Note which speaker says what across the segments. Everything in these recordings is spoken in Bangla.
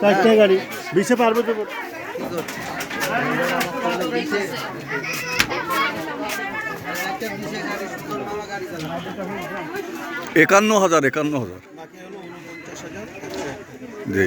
Speaker 1: চারটে গাড়ি। বিশে পারবে তো
Speaker 2: একান্ন হাজার একান্ন হাজার। জি।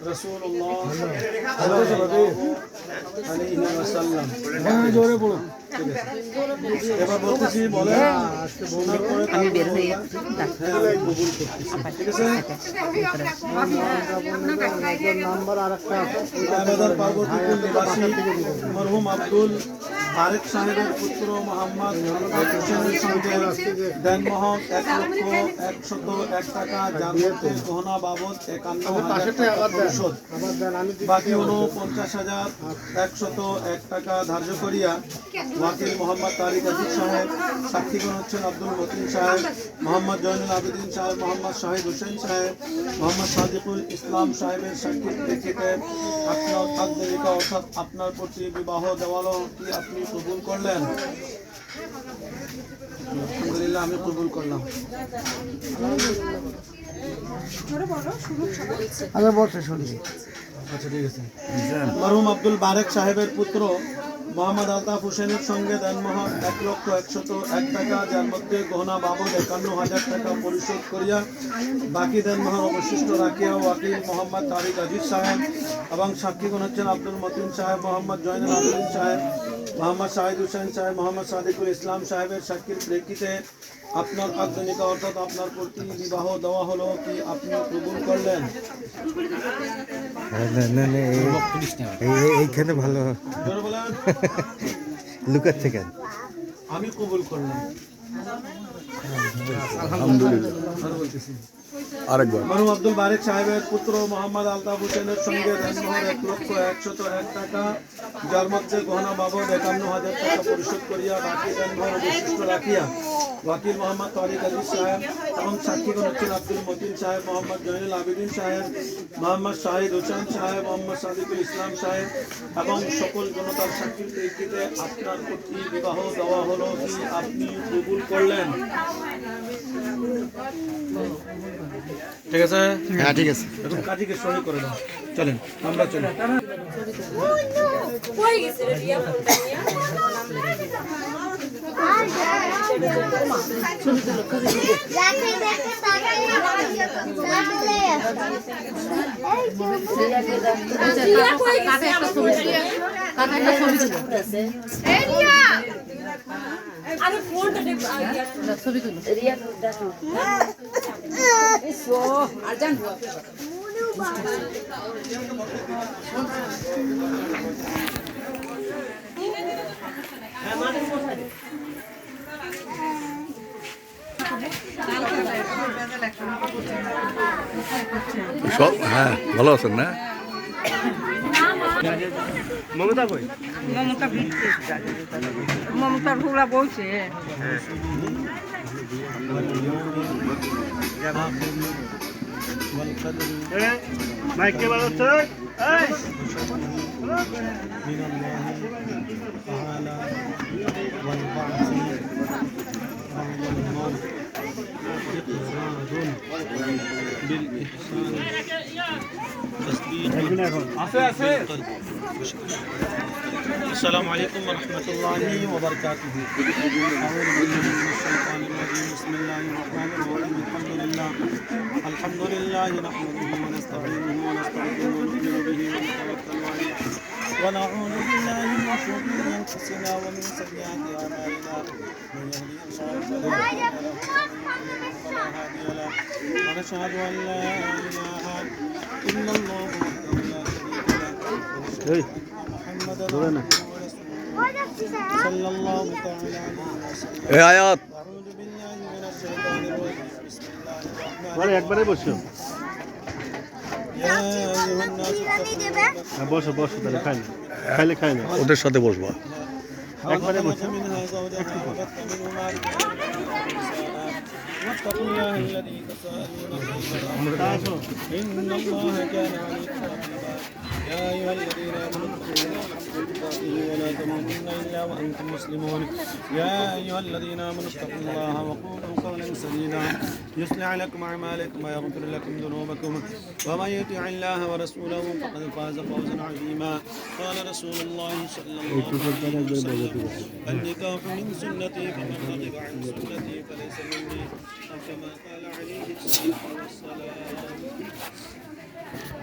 Speaker 1: الرحيم لا إله إلا الله محمد رسول الله صلى الله عليه وسلم
Speaker 3: জোরে পড়ো
Speaker 1: এবার বলতেছি বলে আমি বের হয়ে কবুল করতেছি ঠিক আছে
Speaker 3: নাম্বার আর একটা
Speaker 1: দামেদার পার্বতীপুর নিবাসী মরহুম আব্দুল তারেক সাহেবের পুত্র মোহাম্মদ হোসেনের সঙ্গে দেনমোহন এক লক্ষ একশত এক টাকা মধ্যে গহনা বাবদ একান্ন পরিশোধ। বাকি উনপঞ্চাশ হাজার একশত এক টাকা ধার্য করিয়া ওয়াকিল মোহাম্মদ তারিক আজিজ সাহেব সাক্ষীগণ হচ্ছেন আব্দুল মতিন সাহেব মোহাম্মদ জয়নুল আবেদিন সাহেব মোহাম্মদ শাহিদ হোসেন সাহেব মোহাম্মদ সাদিকুল ইসলাম সাহেবের সাক্ষীর প্রেক্ষিতে আপনার অর্থাৎ আপনার প্রতি বিবাহ দেওয়ালো কি আপনি কবুল করলেন? আলহামদুলিল্লাহ আমি কবুল করলাম।
Speaker 3: আগে বলছে শুনছি
Speaker 1: আচ্ছা ঠিক আছে। মরহুম আব্দুল বারেক সাহেবের পুত্র মোহাম্মদ আলতাফ হোসেনের সঙ্গে এক লক্ষ একশত এক টাকা যার মধ্যে গহনা বাবদ একান্ন হাজার টাকা পরিশোধ করিয়া বাকি দেনমোহন অবশিষ্ট রাখিয়া ওয়াকিল মোহাম্মদ তারিক আজিজ সাহেব এবং সাক্ষীগণ হচ্ছেন আব্দুল মতিন সাহেব মোহাম্মদ জয়নুল আবেদিন সাহেব। মোহাম্মদ শাহিদ হুসেন সাহেব মোহাম্মদ সাদিকুল ইসলাম সাহেবের সাক্ষীর প্রেক্ষিতে আপনার আধুনিকা অর্থাৎ আপনার প্রতি বিবাহ দেওয়া হলো কি আপনি কবুল করলেন?
Speaker 4: এইখানে ভালো। লুকাচ্ছে কেন?
Speaker 1: আমি কবুল করলাম। আব্দুল বারেক সাহেবের পুত্র মোহাম্মদ আলতাফ হোসেনের সঙ্গে দেনমোহর এক লক্ষ একশত এক টাকা, যার মধ্যে গহনা বাবদ একান্ন হাজার টাকা পরিশোধ করিয়া বাকি দেনমোহর অবশিষ্ট রাখিয়া ওয়াকিল মোহাম্মদ তরিক আলী সাহেব এবং সাক্ষীগণ হচ্ছেন আব্দুল মতিন সাহেব মোহাম্মদ জয়নুল আবেদিন সাহেব মোহাম্মদ শাহিদ হোসেন সাহেব মোহাম্মদ সাদিকুল ইসলাম সাহেব এবং সকল জনতার সাক্ষীর প্রেক্ষিতে আপনার প্রতি বিবাহ দেওয়া হলো কি আপনি কবুল করলেন? ঠিক আছে?
Speaker 4: হ্যাঁ ঠিক আছে।
Speaker 1: কাজীকে সহি করে দাও। চলেন আমরা চলি।
Speaker 5: দেখে
Speaker 6: আরে ফোনটা ছবি আর জান
Speaker 2: সব হ্যাঁ ভালো আছেন না
Speaker 1: মমতা কই
Speaker 7: মমতা ভিড়ছে মমতার হুলা বলছে
Speaker 1: মাইকে বাজাচ্ছে এই من الله تعالى والبعث والضمان السلام عليكم ورحمة الله وبركاته. أعوذ بالله من الشيطان الرجيم بسم الله الرحمن الرحيم. الحمد لله الحمد لله نحمده ونستعينه ونستغفره ونؤمن به ونتوكل عليه. ونعوذ بالله من أنفسنا ومن سيئات أعمالنا من يهدي الله فلا هادي له ونشهد أن لا إله إلا الله وحده لا شريك له محمدا رسوله صلى الله تعالى عليه وسلم
Speaker 2: يا آيات
Speaker 1: أعوذ بالله من الشيطان الرجيم بسم الله الرحمن
Speaker 4: الرحيم
Speaker 1: يا أيها الناس اتقوا ربكم
Speaker 4: باشا باشا ده اللي খাইলে খাই না।
Speaker 2: ওদের সাথে বসবা।
Speaker 4: একবারে বসে
Speaker 1: يا أيها الذين آمنوا اتقوا حق ولا تموتن إلا وأنتم مسلمون يا أيها الذين آمنوا اتقوا الله وقولوا قولا سديدا يصلح لكم أعمالكم ويغفر لكم ذنوبكم ومن يطع الله ورسوله فقد فاز فوزا عظيما قال رسول الله صلى الله عليه وسلم النكاح من سنتي فمن رغب عن سنتي فليس مني أو كما قال عليه الصلاة والسلام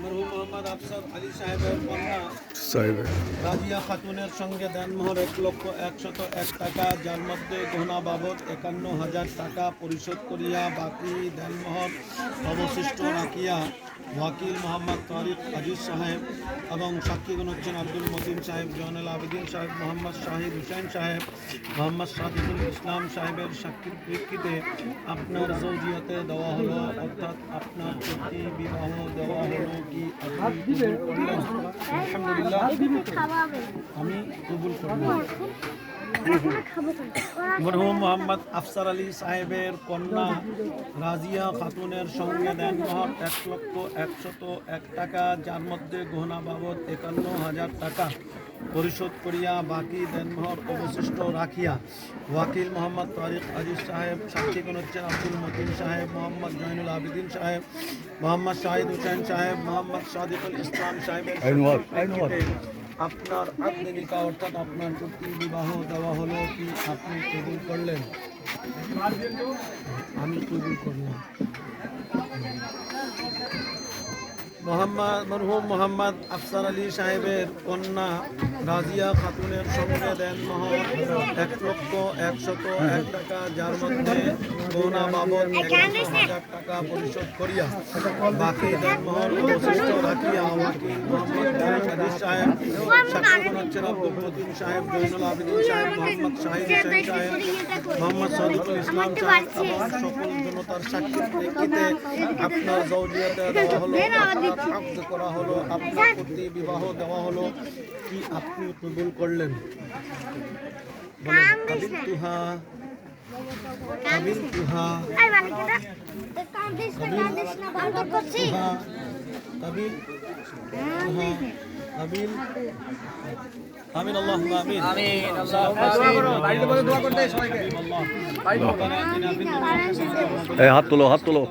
Speaker 1: মরহুম মোহাম্মদ আফসার আলী সাহেবের কন্যা
Speaker 2: সাহেবের
Speaker 1: রাজিয়া খাতুনের সঙ্গে দেনমোহর এক লক্ষ একশত এক টাকা যার মধ্যে গহনা বাবদ একান্ন হাজার টাকা পরিশোধ করিয়া বাকি দেনমোহর অবশিষ্ট রাখিয়া ওয়াকিল মোহাম্মদ তারিক আজিজ সাহেব এবং সাক্ষীগণ হচ্ছেন আব্দুল মতিন সাহেব জয়নাল আবেদিন সাহেব মোহাম্মদ শাহিদ হুসেন সাহেব মোহাম্মদ সাদিকুল ইসলাম সাহেবের সাক্ষীর প্রেক্ষিতে আপনার জৌজিয়াতে দেওয়া হলো অর্থাৎ আপনার প্রতি বিবাহ দেওয়া হলো। আমি কবুল করলাম মরহুম মোহাম্মদ আফসার আলী সাহেবের কন্যা রাজিয়া খাতুনের সঙ্গে দেন মহর এক লক্ষ একশত এক টাকা যার মধ্যে গহনা বাবদ একান্ন হাজার টাকা পরিশোধ করিয়া বাকি দেনমোহর অবশিষ্ট রাখিয়া ওয়াকিল মোহাম্মদ তারিক আজিজ সাহেব সাক্ষীগণ হচ্ছেন আব্দুল মতিন সাহেব মোহাম্মদ জৈনুল আবিদিন সাহেব মোহাম্মদ শাহিদ হুসেন সাহেব মোহাম্মদ সাদিকুল ইসলাম। প্রেক্ষিতে আপনার আগ্নে নিকা অর্থাৎ আপনার প্রতি বিবাহ দেওয়া হলো কি আপনি কবুল করলেন? আমি কবুল করলাম। মোহাম্মদ মরহুম মোহাম্মদ আফসার আলী সাহেবের কন্যা রাজিয়া খাতুনের সঙ্গে দেন মহর এক লক্ষ একশত এক টাকা যার মধ্যে গহনা বাবদ হাজার টাকা পরিশোধ করিয়া বাকি দেন মহর অবশিষ্ট রাখিয়া ওয়াকিল মোহাম্মদ সাহেব সাক্ষীগণ হচ্ছেন আব্দুল সাহেব জৈনুল আবেদিন সাহেব, মোহাম্মদ শাহিদ সাহেব, মোহাম্মদ সদিকুল ইসলাম সাহেব। সকল জনতার সাক্ষীর প্রেক্ষিতে আপনার জৌজিয়াতে দেওয়া হলো। করা হলো আপনার প্রতি বিবাহ দেওয়া হলো কি আপনি কবুল করলেন
Speaker 2: হাত তোলো হাত তোলো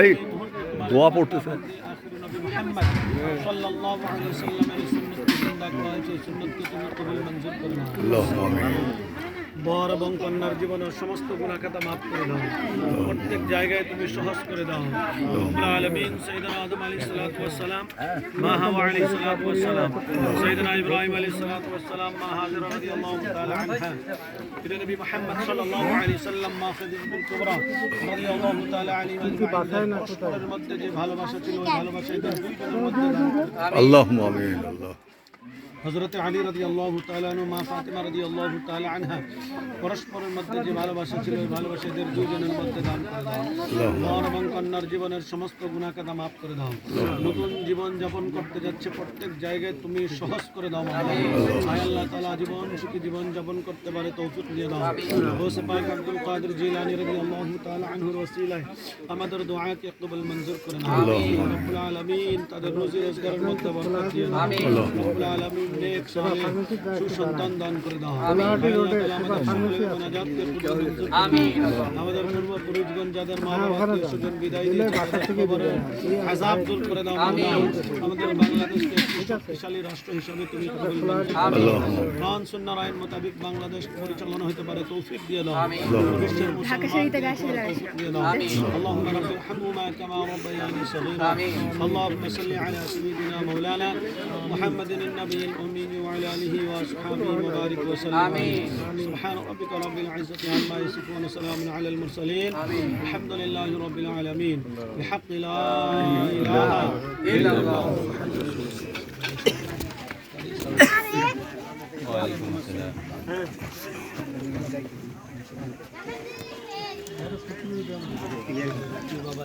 Speaker 2: এই দোয়া পড়তেছে। আল্লাহ
Speaker 1: বর এবং কন্যার জীবনের সমস্ত গুণাখাতা মাফ করে দাও। প্রত্যেক জায়গায় তুমি সহজ করে দাও। আলামিন সাইয়েদনা আদম আলাইহিস সালাতু ওয়াস সালাম মা হাওয়া আলাইহিস সালাতু ওয়াস সালাম সাইয়েদনা ইব্রাহিম আলাইহিস সালাতু মা হাজরা রাদিয়াল্লাহু তাআলা আনহা। প্রিয় নবী মুহাম্মদ সাল্লাল্লাহু আলাইহি সাল্লাম মা খাদিজাতুল কুবরা রাদিয়াল্লাহু তাআলা আনহা পরস্পরের মধ্যে যে ভালোবাসা ছিল ওই দুইজনের মধ্যে।
Speaker 2: আল্লাহুম্মা আমিন আল্লাহ।
Speaker 1: হজরত আলী রাজি আল্লাহ তালু মা ফাতিমা রাজি আল্লাহ তাল আনহা পরস্পরের মধ্যে যে ভালোবাসা ছিল ওই ভালোবাসা এদের দুজনের মধ্যে দান করে দাও। বর এবং কন্যার জীবনের সমস্ত গুণাকাদা মাফ করে দাও। নতুন জীবন যাপন করতে যাচ্ছে প্রত্যেক জায়গায় তুমি সহজ করে দাও আয় আল্লাহ তালা জীবন সুখী জীবন যাপন করতে পারে তৌফিক দিয়ে দাও। গোসে পাক আব্দুল কাদের জিলানি রাজি আল্লাহ তাল আনহুর ওসিলায় আমাদের দোয়াকে কবুল মঞ্জুর করে নাও। রব্বুল আলামিন তাদের রুজি রোজগারের মধ্যে বরকত দিয়ে দাও রব্বুল আলামিন নেক সালেহ সুসন্তান দান করে দাও আল্লাহ তাআলা আমাদের সকলের মোনাজাতকে কবুল মঞ্জুর করে দাও। আমাদের পূর্বপুরুষগণ যাদের মা বাবা আত্মীয় স্বজন বিদায় দিয়েছে তাদের কবরের আযাব দূর করে দাও মাওলা। আমাদের বাংলাদেশকে একটি শক্তিশালী রাষ্ট্র হিসেবে তুমি কবুল মঞ্জুর করে দাও। কোরআন সুন্নাহর আইন মোতাবেক বাংলাদেশ পরিচালনা হতে পারে তৌফিক দিয়ে দাও বিশ্বের মুসলমানদের উপর তৌফিক দিয়ে দাও اللهم رب ارحمهما كما ربياني صغيرا اللهم صل على سيدنا مولانا محمد النبي الأمين وعلى آله وأصحابه وبارك وسلم. آمين. سبحان ربك رب العزة عما يصفون وسلام على المرسلين. آمين. الحمد لله رب العالمين. بحق لا إله إلا الله.
Speaker 3: وعليكم السلام. বাবা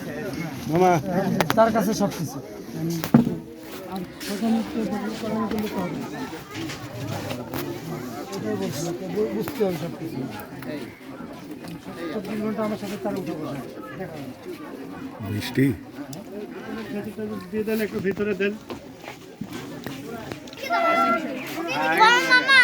Speaker 4: মামা।
Speaker 3: তার কাছে সব কিছু। বুঝতে হবে সব কিছু চব্বিশ ঘণ্টা আমার সাথে তার উঠে বসে
Speaker 2: মিষ্টি
Speaker 4: দিয়ে দেন একটু ভিতরে দেন
Speaker 5: মামা